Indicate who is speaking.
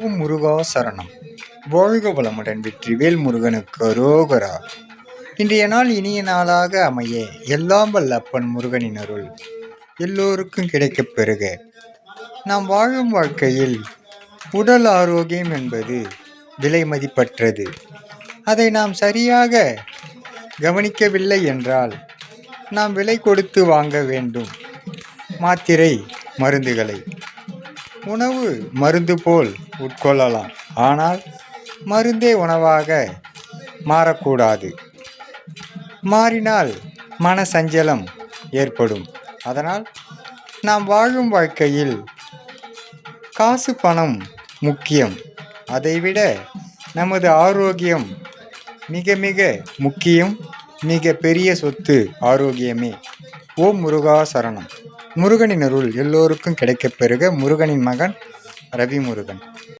Speaker 1: ஓம் முருகா சரணம். வாழ்க வளமுடன் வெற்றிவேல் முருகனுக்கு அரோகரா இன்றைய நாள் இனிய நாளாக அமைய எல்லாம் வல்ல அப்பன் முருகனின் அருள். எல்லோருக்கும் கிடைக்கப் பெறுக. நாம் வாழும் வாழ்க்கையில் உடல் ஆரோக்கியம் என்பது விலை மதிப்பற்றது. அதை நாம் சரியாக கவனிக்கவில்லை என்றால் நாம் விலை கொடுத்து வாங்க வேண்டும். மாத்திரை மருந்துகளை உணவு மருந்து போல் உட்கொள்ளலாம். ஆனால் மருந்தே உணவாக மாறக்கூடாது. மாறினால் மன சஞ்சலம் ஏற்படும். அதனால் நாம் வாழும் வாழ்க்கையில் காசு பணம் முக்கியம். அதைவிட நமது ஆரோக்கியம் மிக மிக முக்கியம். மிக பெரிய சொத்து ஆரோக்கியமே. ஓம் முருகா சரணம். முருகனின் அருள் எல்லோருக்கும் கிடைக்கப் பெறுக. முருகனின் மகன் ரவி முருகன்